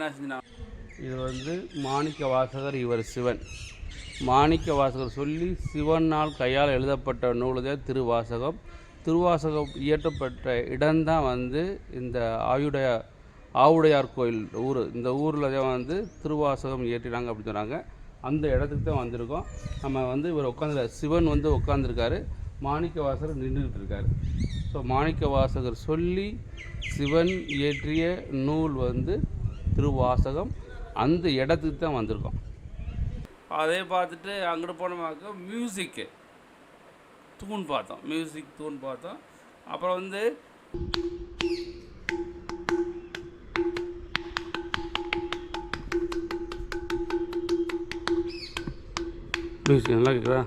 என்ன செஞ்சினா? இது வந்து மாணிக்க வாசகர் இவர் சிவன். மாணிக்க வாசகர் சொல்லி சிவனால் கையால் எழுதப்பட்ட நூலுதே திருவாசகம். திருவாசகம் இயற்றப்பட்ட இடம்தான் வந்து இந்த ஆயுடைய ஆவுடையார் கோயில். ஊர் இந்த ஊரில் தான் வந்து திருவாசகம் இயற்றினாங்க அப்படின்னு சொன்னாங்க. அந்த இடத்துக்கு தான் வந்திருக்கோம். நம்ம வந்து இவர் உட்காந்துரு சிவன் வந்து உட்காந்துருக்காரு மாணிக்க வாசகர் நின்றுக்கிட்டு இருக்காரு ஸோ மாணிக்க வாசகர் சொல்லி சிவன் இயற்றிய நூல் வந்து திருவாசகம் அந்த இடத்துக்கு தான் வந்திருக்கோம். அதே பார்த்துட்டு அங்கிட்டு போனோமாக்க மியூசிக்கு தூண் பார்த்தோம். மியூசிக் தூண் பார்த்தோம். அப்புறம் வந்து மியூசிக் நல்லா கேட்குறா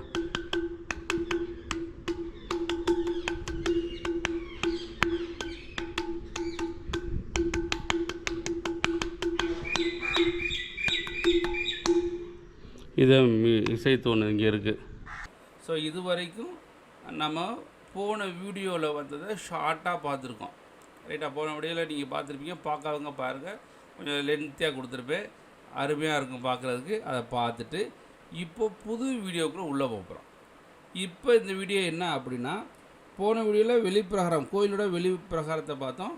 இதை மி- இங்கே இருக்குது ஸோ இது வரைக்கும் நம்ம போன வீடியோவில் வந்ததை ஷார்ட்டாக பார்த்துருக்கோம். ரைட்டாக போன வீடியோவில் நீங்கள் பார்த்துருப்பீங்க. பார்க்காதவங்க பாருங்கள் கொஞ்சம் லென்த்தியாக கொடுத்துருப்பேன். அருமையாக இருக்கும் பார்க்குறதுக்கு. அதை பார்த்துட்டு இப்போ புது வீடியோக்குள்ளே உள்ளே போகிறோம் இப்போ இந்த வீடியோ என்ன அப்படின்னா போன வீடியோவில் வெளிப்பிரகாரம் கோயிலோட வெளிப்பிரகாரத்தை பார்த்தோம்.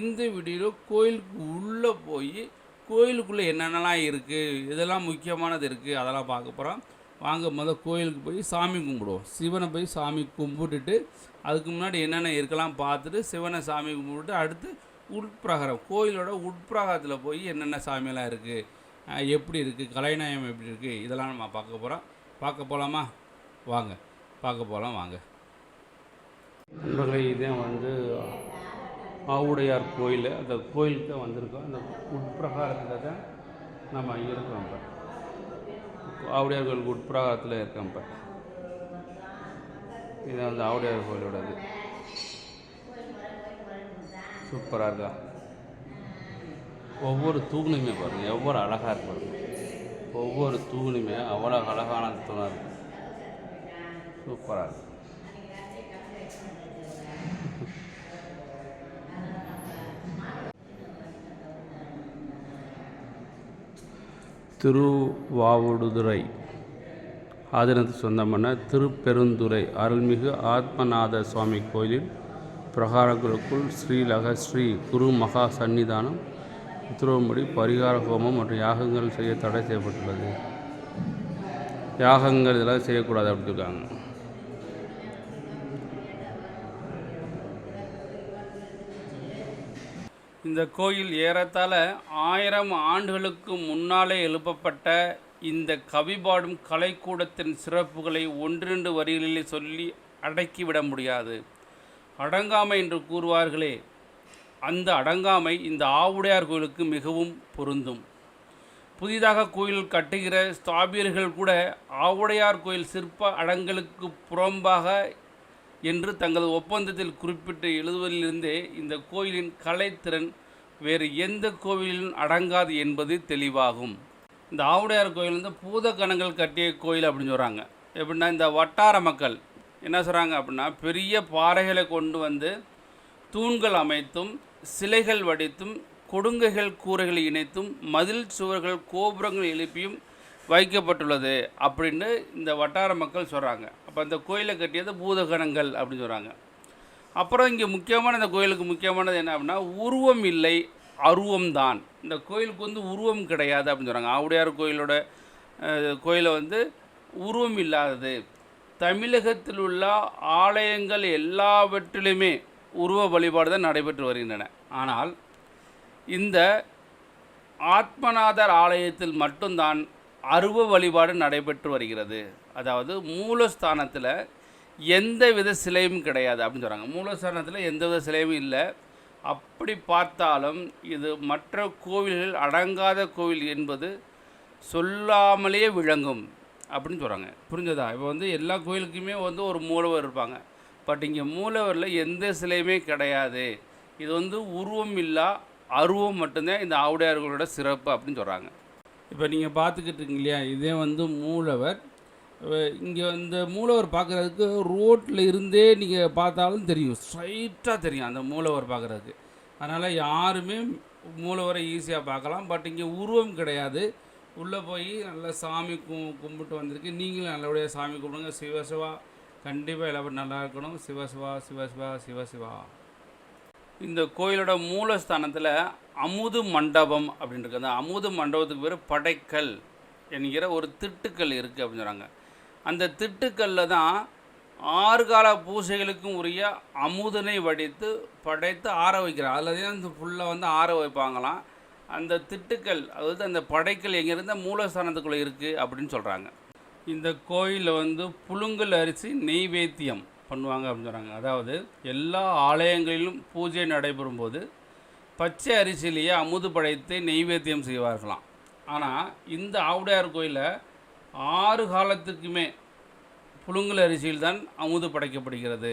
இந்த வீடியோவில் கோயிலுக்கு உள்ளே போய் கோயிலுக்குள்ளே என்னென்னலாம் இருக்குது இதெல்லாம் முக்கியமானது இருக்குது அதெல்லாம் பார்க்க போகிறோம் வாங்க முதல் கோயிலுக்கு போய் சாமி கும்பிடுவோம். சிவனை போய் சாமி கும்பிட்டுட்டு அதுக்கு முன்னாடி என்னென்ன இருக்கலாம் பார்த்துட்டு சிவனை சாமி கும்பிட்டு அடுத்து உட்பிரகாரம் கோயிலோட உட்பிரகாரத்தில் போய் என்னென்ன சாமியெல்லாம் இருக்குது எப்படி இருக்குது கலைநயம் எப்படி இருக்குது இதெல்லாம் நம்ம பார்க்க போகிறோம் பார்க்க போகலாமா வாங்க பார்க்க போகலாம் வாங்க. நண்பர்களே இதே வந்து ஆவுடையார் கோயில் அந்த கோயிலுக்கு தான் வந்திருக்கோம். அந்த உட்பிரகாரத்தில் தான் நம்ம இருக்கோம் இப்போ ஆவுடையார் கோயிலுக்கு உட்பிரகாரத்தில் இருக்கோம் இப்போ இது வந்து ஆவுடையார் கோயிலோடது. சூப்பராக இருக்கா? ஒவ்வொரு தூணுமே பாருங்கள் எவ்வளோ அழகாக இருக்கு ஒவ்வொரு தூணுமே அவ்வளோ அழகான தூணாக இருக்கு. சூப்பராக இருக்கும் திருவாவடுதுறை. ஆதீனத்துக்கு சொந்தமான திருப்பெருந்துறை. அருள்மிகு ஆத்மநாத சுவாமி கோயிலில் பிரகாரங்களுக்குள் ஸ்ரீலக ஸ்ரீ குரு மகா சந்நிதானம் உத்தரவுப்படி பரிகார ஹோமம் மற்றும் யாகங்கள் செய்ய தடை செய்யப்பட்டுள்ளது. யாகங்கள் இதெல்லாம் செய்யக்கூடாது அப்படின்னு இந்த கோயில் ஏறத்தாழ ஆயிரம் ஆண்டுகளுக்கு முன்னாலே எழுப்பப்பட்ட இந்த கவிபாடும் கலைக்கூடத்தின் சிறப்புகளை ஒன்றிரண்டு வரிகளிலே சொல்லி அடக்கிவிட முடியாது. அடங்காமை என்று கூறுவார்களே அந்த அடங்காமை இந்த ஆவுடையார் கோயிலுக்கு மிகவும் பொருந்தும். புதிதாக கோயில் கட்டுகிற ஸ்தாபியர்கள் கூட ஆவுடையார் கோயில் சிற்ப அடங்களுக்கு புறம்பாக என்று தங்களது ஒப்பந்தத்தில் குறிப்பிட்டு எழுதுவதிலிருந்தே இந்த கோயிலின் கலைத்திறன் வேறு எந்த கோவிலும் அடங்காது என்பது தெளிவாகும். இந்த ஆவுடையார் கோயில் வந்து பூத கணங்கள் கட்டிய கோயில் அப்படின்னு சொல்கிறாங்க எப்படின்னா இந்த வட்டார மக்கள் என்ன சொல்கிறாங்க அப்படின்னா பெரிய பாறைகளை கொண்டு வந்து தூண்கள் அமைத்தும் சிலைகள் வடித்தும் கொடுங்கைகள் கூரைகளை இணைத்தும் மதில் சுவர்கள் கோபுரங்கள் எழுப்பியும் வைக்கப்பட்டுள்ளது அப்படின்னு இந்த வட்டார மக்கள் சொல்கிறாங்க அப்போ இந்த கோயிலை கட்டியது பூதகணங்கள் அப்படின்னு சொல்கிறாங்க அப்புறம் இங்கே முக்கியமான இந்த கோயிலுக்கு முக்கியமானது என்ன அப்படின்னா உருவம் இல்லை அருவம் தான். இந்த கோயிலுக்கு வந்து உருவம் கிடையாது அப்படின்னு சொல்கிறாங்க ஆவுடையார் கோயிலோட கோயிலை வந்து உருவம் இல்லாதது. தமிழகத்தில் உள்ள ஆலயங்கள் எல்லாவற்றிலுமே உருவ வழிபாடு தான் நடைபெற்று வருகின்றன. ஆனால் இந்த ஆத்மநாதர் ஆலயத்தில் மட்டும்தான் அருவ வழிபாடு நடைபெற்று வருகிறது. அதாவது மூலஸ்தானத்தில் எந்த வித சிலையும் கிடையாது அப்படின்னு சொல்கிறாங்க மூலஸ்தானத்தில் எந்த வித சிலையும் இல்லை. அப்படி பார்த்தாலும் இது மற்ற கோவில்கள் அடங்காத கோவில் என்பது சொல்லாமலேயே விளங்கும் அப்படின்னு சொல்கிறாங்க புரிஞ்சதா? இப்போ வந்து எல்லா கோயிலுக்குமே வந்து ஒரு மூலவர் இருப்பாங்க. பட் இங்கே மூலவரில் எந்த சிலையுமே கிடையாது. இது வந்து உருவம் இல்லா அருவம் மட்டும்தான் இந்த ஆவுடையார்களோட சிறப்பு அப்படின்னு சொல்கிறாங்க இப்போ நீங்கள் பார்த்துக்கிட்டு இருக்கீங்க இல்லையா? இதே வந்து மூலவர் இங்கே இந்த மூலவர் பார்க்குறதுக்கு ரோட்டில் இருந்தே நீங்கள் பார்த்தாலும் தெரியும். ஸ்ட்ரைட்டாக தெரியும் அந்த மூலவர் பார்க்குறதுக்கு. அதனால் யாருமே மூலவரை ஈஸியாக பார்க்கலாம். பட் இங்கே உருவம் கிடையாது. உள்ளே போய் நல்லா சாமி கும் கும்பிட்டு வந்திருக்கு. நீங்களும் நல்லபடியாக சாமி கும்பிடுங்க. சிவசிவா கண்டிப்பாக எல்லாரும் நல்லா இருக்கணும். சிவசிவா சிவசிவா சிவசிவா இந்த கோயிலோட மூலஸ்தானத்தில் அமுது மண்டபம் அப்படின்னு இருக்குது அந்த அமுது மண்டபத்துக்கு பேர் படைக்கல் என்கிற ஒரு திட்டுக்கல் இருக்குது அப்படின்னு சொல்கிறாங்க அந்த திட்டுக்கல்ல தான் ஆறு கால பூஜைகளுக்கும் உரிய அமுதனை வடித்து படைத்து ஆற வைக்கிறார். அதில் தான் இந்த ஃபுல்லாக வந்து ஆற வைப்பாங்களாம். அந்த திட்டுக்கல் அதாவது அந்த படைக்கல் எங்கேருந்து மூலஸ்தானத்துக்குள்ளே இருக்குது அப்படின்னு சொல்கிறாங்க இந்த கோயிலில் வந்து புழுங்கல் அரிசி நெய்வேத்தியம் பண்ணுவாங்க அப்படின்னு சொல்கிறாங்க அதாவது எல்லா ஆலயங்களிலும் பூஜை நடைபெறும் போது பச்சை அரிசியிலேயே அமுது படைத்து நெய்வேத்தியம் செய்வார்களாம். ஆனால் இந்த ஆவுடையார் கோயிலில் ஆறு காலத்துக்குமே புழுங்கல் அரிசியில் தான் அமுது படைக்கப்படுகிறது.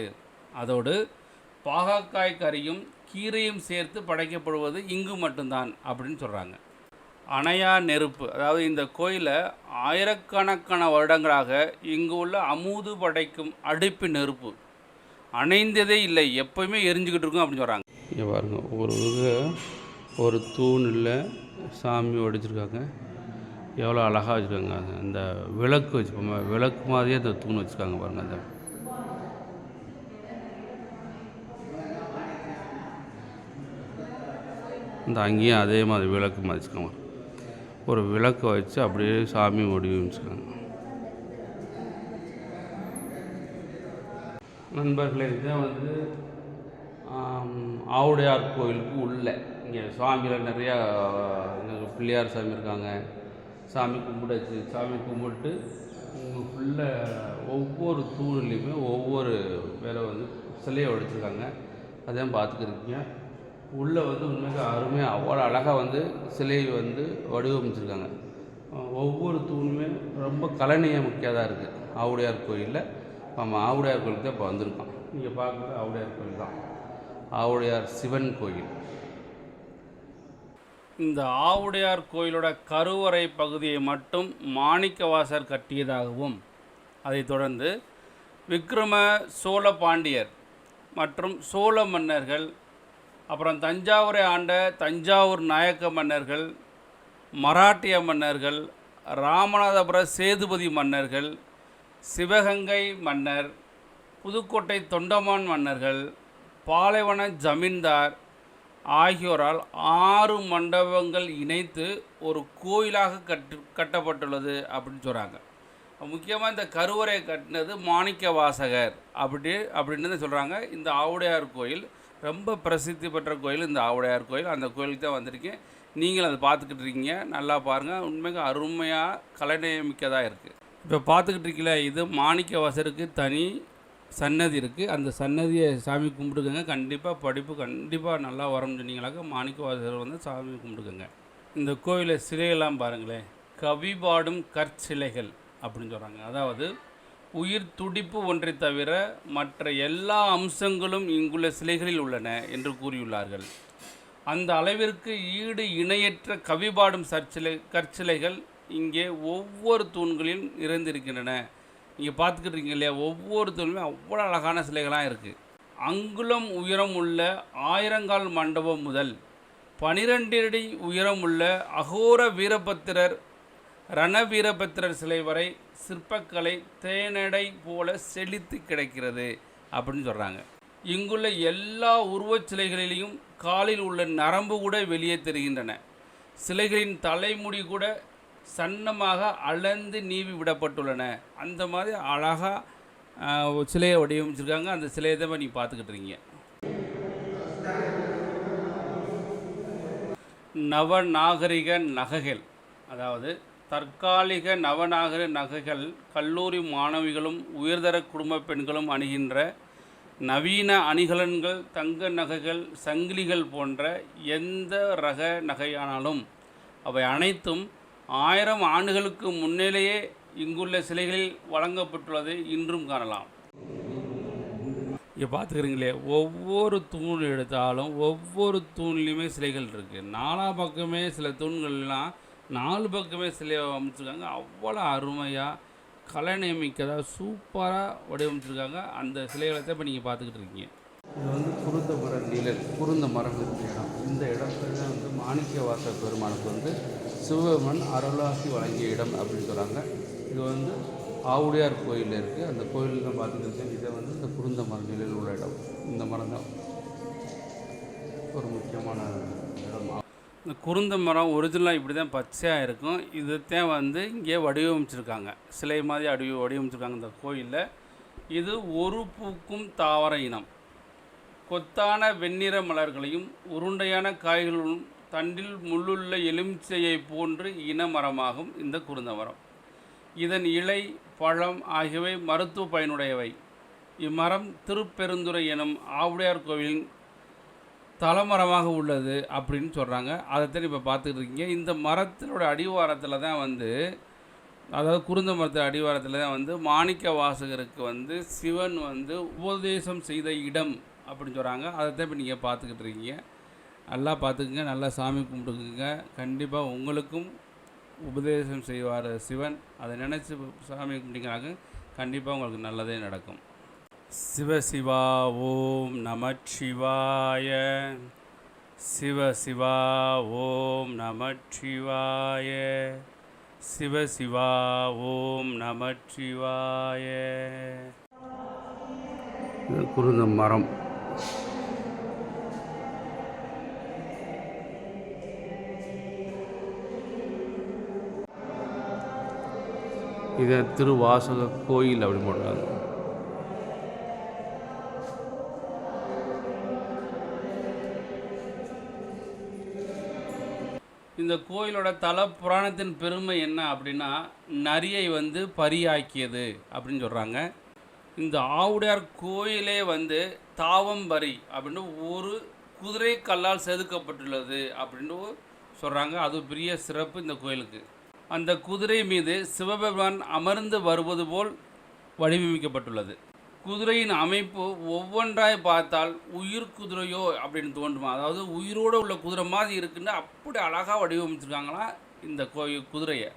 அதோடு பாகக்காய் கறியும் கீரையும் சேர்த்து படைக்கப்படுவது இங்கு மட்டும்தான் அப்படின்னு சொல்கிறாங்க அணையா நெருப்பு அதாவது இந்த கோயிலை ஆயிரக்கணக்கான வருடங்களாக இங்கு உள்ள அமுது படைக்கும் அடுப்பு நெருப்பு. அணைந்ததே இல்லை எப்பவுமே எரிஞ்சுக்கிட்டு இருக்கும் அப்படின்னு சொல்கிறாங்க இங்கே பாருங்கள் ஒரு ஒரு தூணில் சாமி உடைச்சிருக்காங்க. எவ்வளோ அழகாக வச்சுருக்காங்க. அந்த விளக்கு வச்சுக்கோங்க விளக்கு மாதிரியே அந்த தூண் வச்சுருக்காங்க பாருங்க. அந்த இந்த அங்கேயும் அதே மாதிரி விளக்கு மாதிரி வச்சுக்கோங்க ஒரு விளக்கை வச்சு அப்படியே சாமி வடிவமைச்சிருக்காங்க நண்பர்களே இதுதான் வந்து ஆவுடையார் கோயிலுக்கு உள்ளே இங்கே சுவாமியில் நிறையா பிள்ளையார் சாமி இருக்காங்க. சாமி கும்பிடாச்சு சாமி கும்பிட்டு இங்கே ஃபுல்லாக ஒவ்வொரு தூண்லேயுமே ஒவ்வொரு வேலை வந்து சிலையை வடிச்சிருக்காங்க. அதையும் பார்த்துக்கிருக்கீங்க. உள்ளே வந்து உண்மையாக அருமையாக அவ்வளோ அழகாக வந்து சிலையை வந்து வடிவமைச்சிருக்காங்க. ஒவ்வொரு தூணுமே ரொம்ப கலைநயமிக்கதாக இருக்குது ஆவுடையார் கோயிலில் நம்ம ஆவுடையார் கோயிலுக்கு தான் இப்போ வந்திருக்கோம். நீங்கள் பார்க்குறது ஆவுடையார் கோயில் தான். ஆவுடையார் சிவன் கோயில். இந்த ஆவுடையார் கோயிலோட கருவறை பகுதியை மட்டும் மாணிக்கவாசர் கட்டியதாகவும் அதைத் தொடர்ந்து விக்ரம சோழ பாண்டியர் மற்றும் சோழ மன்னர்கள் அப்புறம் தஞ்சாவூரை ஆண்ட தஞ்சாவூர் நாயக்க மன்னர்கள் மராட்டிய மன்னர்கள் ராமநாதபுர சேதுபதி மன்னர்கள் சிவகங்கை மன்னர் புதுக்கோட்டை தொண்டமான் மன்னர்கள் பாலைவன ஜமீன்தார் ஆகியோரால் ஆறு மண்டபங்கள் இணைத்து ஒரு கோயிலாக கட்டு கட்டப்பட்டுள்ளது அப்படின்னு சொல்கிறாங்க முக்கியமாக இந்த கருவறை கட்டினது மாணிக்க வாசகர் அப்படி அப்படின்னு சொல்கிறாங்க இந்த ஆவுடையார் கோயில் ரொம்ப பிரசித்தி பெற்ற கோயில் இந்த ஆவுடையார் கோயில். அந்த கோயிலுக்கு தான் வந்திருக்கேன். நீங்களும் அதை பார்த்துக்கிட்டு இருக்கீங்க. நல்லா பாருங்கள் உண்மைக்கு அருமையாக கலைநயமிக்கதாக இருக்குது இப்போ பார்த்துக்கிட்டு இருக்கீங்களே இது மாணிக்க வாசருக்கு தனி சன்னதி இருக்குது அந்த சன்னதியை சாமி கும்பிடுக்கங்க கண்டிப்பாக படிப்பு கண்டிப்பாக நல்லா வரும்னு சொன்னீங்களாக்க மாணிக்கவாசகர் வந்து சாமி கும்பிடுக்கங்க இந்த கோயிலை சிலையெல்லாம் பாருங்களேன். கவிபாடும் கற்சிலைகள் அப்படின்னு சொல்கிறாங்க அதாவது உயிர் துடிப்பு ஒன்றை தவிர மற்ற எல்லா அம்சங்களும் இங்குள்ள சிலைகளில் உள்ளன என்று கூறியுள்ளார்கள். அந்த அளவிற்கு ஈடு இணையற்ற கவிபாடும் சற்சிலை கற்சிலைகள் இங்கே ஒவ்வொரு தூண்களிலும் நிறைந்திருக்கின்றன. நீங்கள் பார்த்துக்கிட்டு இருக்கீங்க இல்லையா? ஒவ்வொருத்தருமே அவ்வளோ அழகான சிலைகளாக இருக்குது அங்குலம் உயரம் உள்ள ஆயிரங்கால் மண்டபம் முதல் பனிரெண்டடி உயரம் உள்ள அகோர வீரபத்திரர் ரணவீரபத்திரர் சிலை வரை சிற்பக்கலை தேனடை போல செழித்து கிடைக்கிறது அப்படின்னு சொல்கிறாங்க இங்குள்ள எல்லா உருவச் சிலைகளிலேயும் காலில் உள்ள நரம்பு கூட வெளியே தெரிகின்றன. சிலைகளின் தலைமுடி கூட சன்னமாக அளந்து நீவி விடப்பட்டுள்ளன. அந்த மாதிரி அழகாக சிலையை வடிவமைச்சிருக்காங்க. அந்த சிலையை தான் நீங்கள் பார்த்துக்கிட்டு இருக்கீங்க. நவநாகரிக நகைகள். அதாவது தற்காலிக நவநாகரிக நகைகள் கல்லூரி மாணவிகளும் உயர்தர குடும்ப பெண்களும் அணுகின்ற நவீன அணிகலன்கள் தங்க நகைகள் சங்கிலிகள் போன்ற எந்த ரக நகையானாலும் அவை அனைத்தும் ஆயிரம் ஆண்டுகளுக்கு முன்னிலேயே இங்குள்ள சிலைகளில் வழங்கப்பட்டுள்ளதை இன்றும் காணலாம். இங்கே பார்த்துக்கிறீங்களே ஒவ்வொரு தூண் எடுத்தாலும் ஒவ்வொரு தூண்லேயுமே சிலைகள் இருக்குது நாலா பக்கமே சில தூண்கள்லாம் நாலு பக்கமே சிலை அமைச்சிருக்காங்க. அவ்வளோ அருமையாக கலைநயமிக்கதாக சூப்பராக வடிவமைச்சிருக்காங்க அந்த சிலைகளை தான் இப்போ நீங்கள் பார்த்துக்கிட்டு இருக்கீங்க. இது வந்து குருந்த மர நிழல் குருந்த மரம் இருக்கிற இடம். இந்த இடத்துல வந்து வந்து மாணிக்கவாச பெருமானுக்கு வந்து சிவபெருமன் அருளாசி வழங்கிய இடம் அப்படின்னு சொல்கிறாங்க இது வந்து ஆவுடையார் கோயில் இருக்குது அந்த கோயிலில் பார்த்துக்கிட்டு இதை வந்து இந்த குருந்த மரம் நிலையில் உள்ள இடம். இந்த மரம் தான் ஒரு முக்கியமான இடம். இந்த குருந்த மரம் ஒரிஜினலாக இப்படி தான் பச்சையாக இருக்கும். இதைத்தான் வந்து இங்கே வடிவமைச்சிருக்காங்க. சிலை மாதிரி அடி வடிவமைச்சிருக்காங்க இந்த கோயிலில். இது ஒரு பூக்கும் தாவர இனம். கொத்தான வெண்ணிற மலர்களையும் உருண்டையான காய்களும் தண்டில் முள்ளுள்ள எலுமிச்சையை போன்று இன மரமாகும் இந்த குருந்தமரம். இதன் இலை பழம் ஆகியவை மருத்துவ பயனுடையவை. இம்மரம் திருப்பெருந்துறை எனும் ஆவுடையார் கோவிலின் தலமரமாக உள்ளது அப்படின்னு சொல்கிறாங்க அதைத்தான் இப்போ பார்த்துக்கிட்டு இருக்கீங்க. இந்த மரத்தினோட அடிவாரத்தில் தான் வந்து அதாவது குருந்த மரத்தில் அடிவாரத்தில் தான் வந்து மாணிக்க வாசகருக்கு வந்து சிவன் வந்து உபதேசம் செய்த இடம் அப்படின்னு சொல்கிறாங்க அதைத்தான் இப்போ நீங்கள் பார்த்துக்கிட்டு இருக்கீங்க. நல்லா பார்த்துக்குங்க நல்லா சாமி கும்பிட்டுக்குங்க. கண்டிப்பாக உங்களுக்கும் உபதேசம் செய்வார் சிவன். அதை நினச்சி சாமி கும்பிட்டீங்கனாக்க கண்டிப்பாக உங்களுக்கு நல்லதே நடக்கும். சிவ சிவா ஓம் நமச்சிவாய. சிவ சிவா ஓம் நமச்சிவாய. சிவ சிவா ஓம் நமச்சிவாய. இது குருந்த மரம். இதை திருவாசக கோயில் அப்படி போடுறாங்க. இந்த கோயிலோட தல புராணத்தின் பெருமை என்ன அப்படின்னா நரியை வந்து பரியாக்கியது அப்படின்னு சொல்கிறாங்க இந்த ஆவுடையார் கோயிலே வந்து தாவம்பரி அப்படின்னு ஒரு குதிரை கல்லால் செதுக்கப்பட்டுள்ளது அப்படின்னு சொல்கிறாங்க அது பெரிய சிறப்பு இந்த கோயிலுக்கு. அந்த குதிரை மீது சிவபெருமான் அமர்ந்து வருவது போல் வடிவமைக்கப்பட்டுள்ளது. குதிரையின் அமைப்பு ஒவ்வொன்றாய் பார்த்தால் உயிர் குதிரையோ அப்படின்னு தோன்றுமா? அதாவது உயிரோடு உள்ள குதிரை மாதிரி இருக்குன்னு அப்படி அழகாக வடிவமைச்சிருக்காங்களாம் இந்த கோயில் குதிரையை?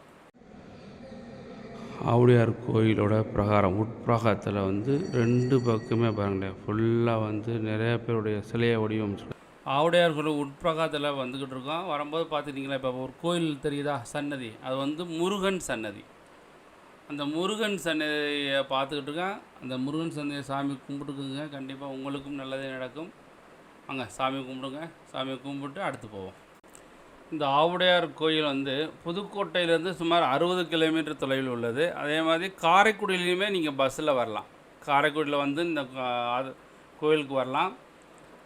ஆவுடையார் கோயிலோட பிரகாரம் உட்பிரகாரத்தில் வந்து ரெண்டு பக்கமே பாருங்களேன் ஃபுல்லாக வந்து நிறைய பேருடைய சிலையை வடிவமைச்சிருக்காங்க. ஆவுடையார் கோயில் உட்பிரகாரத்தில் வந்துக்கிட்டு இருக்கோம். வரும்போது பார்த்துக்கிட்டிங்களா இப்போ ஒரு கோயில் தெரியுதா? சன்னதி. அது வந்து முருகன் சன்னதி. அந்த முருகன் சன்னதியை பார்த்துக்கிட்டு இருக்கேன் அந்த முருகன் சன்னதியை சாமி கும்பிட்டுக்குங்க. கண்டிப்பாக உங்களுக்கும் நல்லதே நடக்கும். வாங்க சாமி கும்பிடுங்க. சாமி கும்பிட்டு அடுத்து போவோம். இந்த ஆவுடையார் கோயில் வந்து புதுக்கோட்டையிலேருந்து சுமார் அறுபது கிலோமீட்டர் தொலைவில் உள்ளது. அதே மாதிரி காரைக்குடியிலையுமே நீங்கள் பஸ்ஸில் வரலாம். காரைக்குடியில் வந்து இந்த கோயிலுக்கு வரலாம்.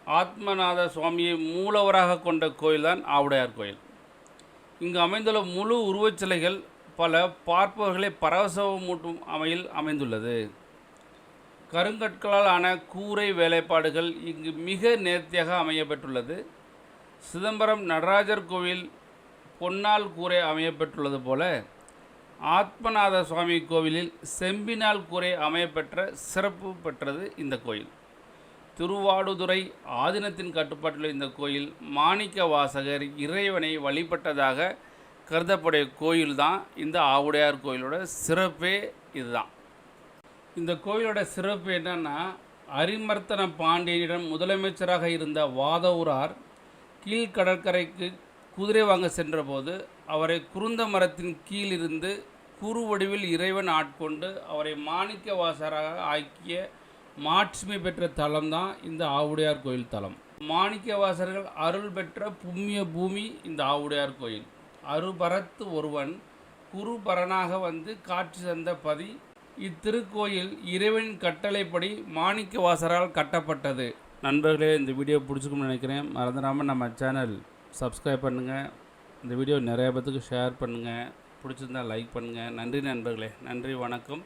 ஆத்மநாத சுவாமியை மூலவராக கொண்ட கோயில் தான் ஆவுடையார் கோயில். இங்கு அமைந்துள்ள முழு உருவச்சிலைகள் பல பார்ப்பவர்களை பரவசமூட்டும் அமையில் அமைந்துள்ளது. கருங்கற்களால் ஆன கூரை வேலைப்பாடுகள் இங்கு மிக நேர்த்தியாக அமையப்பெற்றுள்ளது. சிதம்பரம் நடராஜர் கோவில் பொன்னால் கூரை அமையப்பெற்றுள்ளது போல ஆத்மநாத சுவாமி கோவிலில் செம்பினால் கூரை அமையப்பெற்ற சிறப்பு பெற்றது இந்த கோயில். திருவாடுதுறை ஆதீனத்தின் கட்டுப்பாட்டில் இந்த கோயில் மாணிக்க வாசகர் இறைவனை வழிபட்டதாக கருதப்படைய கோயில் தான் இந்த ஆவுடையார் கோயிலோட சிறப்பே இதுதான். இந்த கோயிலோட சிறப்பு என்னன்னா அரிமர்த்தன பாண்டியனிடம் முதலமைச்சராக இருந்த வாதவூரார் கீழ்கடற்கரைக்கு குதிரை வாங்க சென்றபோது அவரை குருந்த மரத்தின் கீழிருந்து குறு வடிவில் இறைவன் ஆட்கொண்டு அவரை மாணிக்க வாசராக ஆக்கிய மாட்சிமை பெற்ற தலம் தான் இந்த ஆவுடையார் கோயில் தலம். மாணிக்கவாசர்கள் அருள் பெற்ற புண்ணிய பூமி இந்த ஆவுடையார் கோயில். அருபரத்து ஒருவன் குருபரனாக வந்து காட்சி தந்த பதி இத்திருக்கோயில் இறைவனின் கட்டளைப்படி மாணிக்க வாசரால் கட்டப்பட்டது. நண்பர்களே இந்த வீடியோ பிடிச்சிக்கும்னு நினைக்கிறேன். மறந்துடாமல் நம்ம சேனல் சப்ஸ்கிரைப் பண்ணுங்கள் இந்த வீடியோ நிறைய பேத்துக்கு ஷேர் பண்ணுங்கள் பிடிச்சிருந்தா லைக் பண்ணுங்கள் நன்றி நண்பர்களே. நன்றி வணக்கம்.